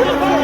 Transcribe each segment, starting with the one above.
Yeah.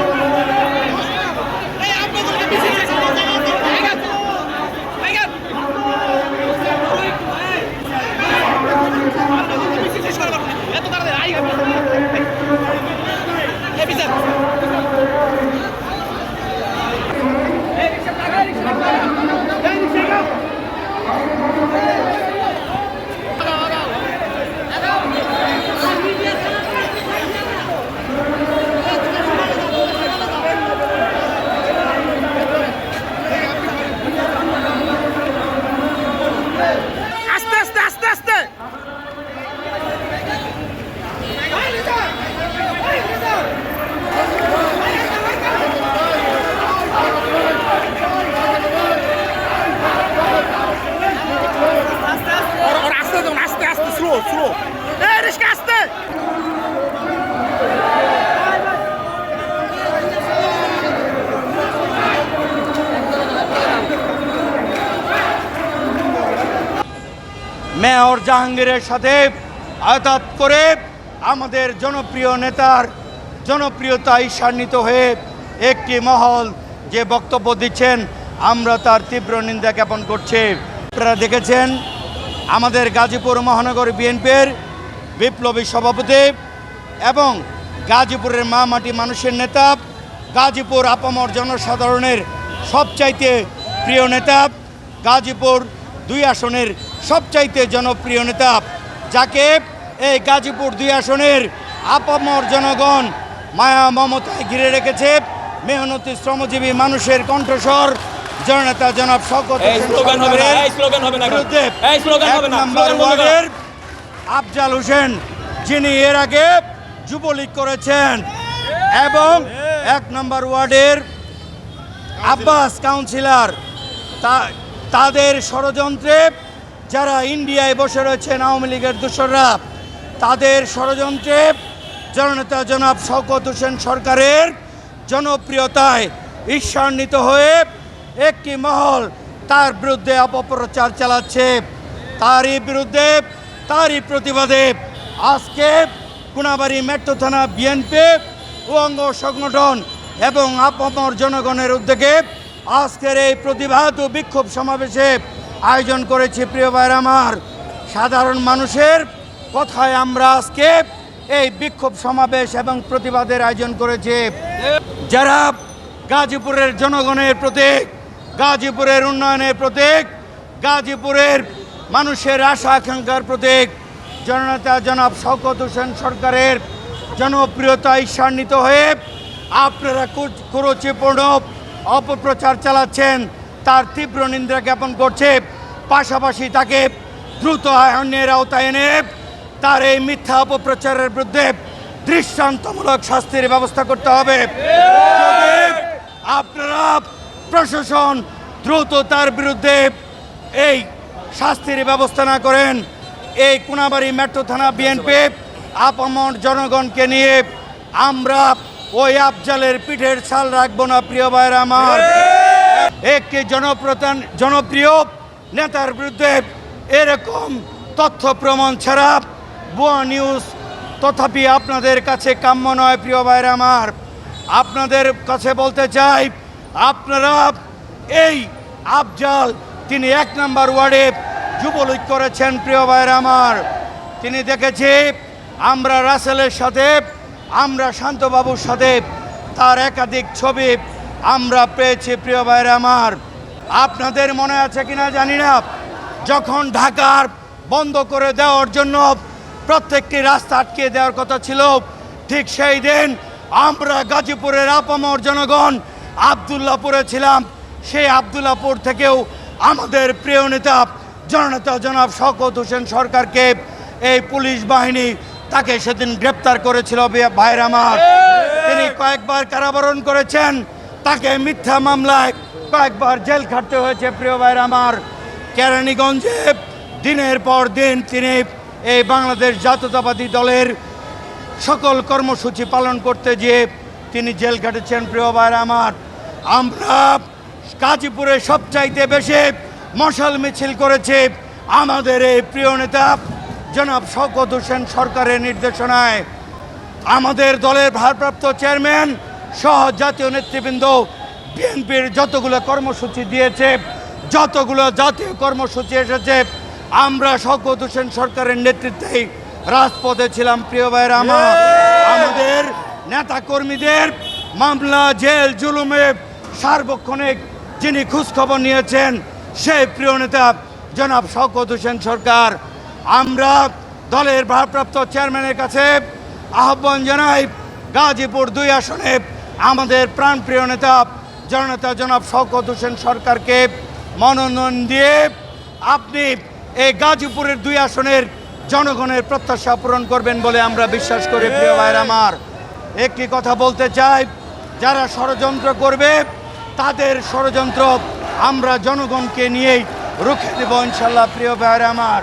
Mayor জাহাঙ্গীরের সাথে আঘাত করে আমাদের জনপ্রিয় নেতার জনপ্রিয়তা ঈর্ষান্বিত হয়ে একটি মহল যে বক্তব্য দিচ্ছেন, আমরা তার তীব্র নিন্দা জ্ঞাপন করছি। আপনারা দেখেছেন, আমাদের গাজীপুর মহানগর বিএনপির বিপ্লবী সভাপতি এবং গাজীপুরের মা মাটি মানুষের নেতা, গাজীপুর আপামর জনসাধারণের সবচাইতে প্রিয় নেতা, গাজীপুর দুই আসনের সবচাইতে জনপ্রিয় নেতা যাকে এই গাজীপুর দুই আসনের আপামর জনগণ মায়া মমতায় ঘিরে রেখেছে মেহনতি শ্রমজীবী মানুষের কণ্ঠস্বর জননেতা জনাব শকত। বিরুদ্ধে নাম্বার। ওয়ার্ডের আফজাল হোসেন যিনি এর আগে যুবলীগ করেছেন এবং এক নম্বর ওয়ার্ডের আব্বাস কাউন্সিলর তা- তাদের ষড়যন্ত্রে যারা ইন্ডিয়ায় বসে রয়েছেন আওয়ামী লীগের দোসররা, তাদের ষড়যন্ত্রে জননেতা জনাব শওকত হোসেন সরকারের জনপ্রিয়তায় ঈর্ষান্বিত হয়ে একটি মহল তার বিরুদ্ধে অপপ্রচার চালাচ্ছে। তারই বিরুদ্ধে, তারই প্রতিবাদে আজকে কোনাবাড়ি মেট্রো থানা বিএনপি ও অঙ্গ সংগঠন এবং আপামর জনগণের উদ্যোগে আজকের এই প্রতিবাদ ও বিক্ষোভ সমাবেশে আয়োজন করেছি প্রিয় ভাইর আমার। সাধারণ মানুষের কথায় আমরা আজকে এই বিক্ষোভ সমাবেশ এবং প্রতিবাদের আয়োজন করেছি। যারা গাজীপুরের জনগণের প্রতীক, গাজীপুরের উন্নয়নের প্রতীক, গাজীপুরের মানুষের আশা আকাঙ্ক্ষার প্রতীক, জননেতা জনাব শওকত হোসেন সরকারের জনপ্রিয়তা ঈর্ষান্বিত হয়ে আপনারা কুরুচিপূর্ণ অপপ্রচার চালাচ্ছেন। তার তীব্র নিন্দা জ্ঞাপন করছে। পাশাপাশি তাকে দ্রুত আইনের আওতায় এনে তার এই মিথ্যা অপপ্রচারের বিরুদ্ধে দৃষ্টান্তমূলক শাস্তির ব্যবস্থা করতে হবে। আপনারা প্রশাসন দ্রুত তার বিরুদ্ধে এই শাস্তির ব্যবস্থা না করেন। এই কোনাবাড়ি মেট্রো থানা বিএনপি আপামর জনগণকে নিয়ে আমরা ওই আফজালের পিঠের ছাল রাখব না, প্রিয় ভাইয়ের আমার। একটি জনপ্রধান, জনপ্রিয় নেতার বিরুদ্ধে এরকম তথ্য প্রমাণ ছাড়া ভুয়া নিউজ তথাপি আপনাদের কাছে কাম্য নয়, প্রিয় ভাইরা আমার। আপনাদের কাছে বলতে চাই, আপনারা এই আফজাল, তিনি এক নম্বর ওয়ার্ডে যুবলীগ করেছেন, প্রিয় ভাইরা আমার। তিনি দেখেছি, আমরা রাসেলের সাথে, আমরা শান্তবাবুর সাথে তার একাধিক ছবি আমরা পেয়েছি প্রিয় ভাইরা আমার। আপনাদের মনে আছে কিনা জানি না। যখন ঢাকার বন্ধ করে দেওয়ার জন্য প্রত্যেকটি রাস্তা আটকে দেওয়ার কথা ছিল ঠিক সেই দিন আমরা গাজীপুরের আপামর জনগণ আবদুল্লাপুরে ছিলাম। সেই আবদুল্লাপুর থেকেও আমাদের প্রিয় নেতা জননেতা জনাব শওকত হোসেন সরকারকে এই পুলিশ বাহিনী তাকে সেদিন গ্রেপ্তার করেছিল ভাইয়ের আমার। তিনি কয়েকবার কারাবরণ করেছেন। তাকে মিথ্যা মামলায় কয়েকবার জেল খাটতে হয়েছে, প্রিয় ভাইয়ের আমার। কেরানীগঞ্জে দিনের পর দিন তিনি এই বাংলাদেশ জাতীয়তাবাদী দলের সকল কর্মসূচি পালন করতে গিয়ে তিনি জেল খাটেছেন, প্রিয় ভাইয়ের আমার। আমরা গাজীপুরে সবচাইতে বেশি মশাল মিছিল করেছে আমাদের এই প্রিয় নেতা জনাব শওকত হোসেন সরকারের নির্দেশনায়। আমাদের দলের ভারপ্রাপ্ত চেয়ারম্যান সহ জাতীয় নেতৃবৃন্দ বিএনপির যতগুলো কর্মসূচি দিয়েছে যতগুলো জাতীয় কর্মসূচি এসেছে আমরা শওকত হোসেন সরকারের নেতৃত্বে রাজপথে ছিলাম প্রিয় ভাইয়ের আমার। আমাদের নেতা কর্মীদের মামলা জেল জুলুমে সার্বক্ষণিক যিনি খোঁজখবর নিয়েছেন সেই প্রিয় নেতা জনাব শওকত হোসেন সরকার। আমরা দলের ভারপ্রাপ্ত চেয়ারম্যানের কাছে আহ্বান জানাই গাজীপুর দুই আসনে আমাদের প্রাণপ্রিয় নেতা, জননেতা জনাব শওকত হোসেন সরকারকে মনোনয়ন দিয়ে আপনি এই গাজীপুরের দুই আসনের জনগণের প্রত্যাশা পূরণ করবেন বলে আমরা বিশ্বাস করি, প্রিয় ভাইয়ের আমার। একটি কথা বলতে চাই, যারা ষড়যন্ত্র করবে, তাদের ষড়যন্ত্র আমরা জনগণকে নিয়েই রুখে দেব ইনশাল্লাহ প্রিয় ভাইয়ের আমার।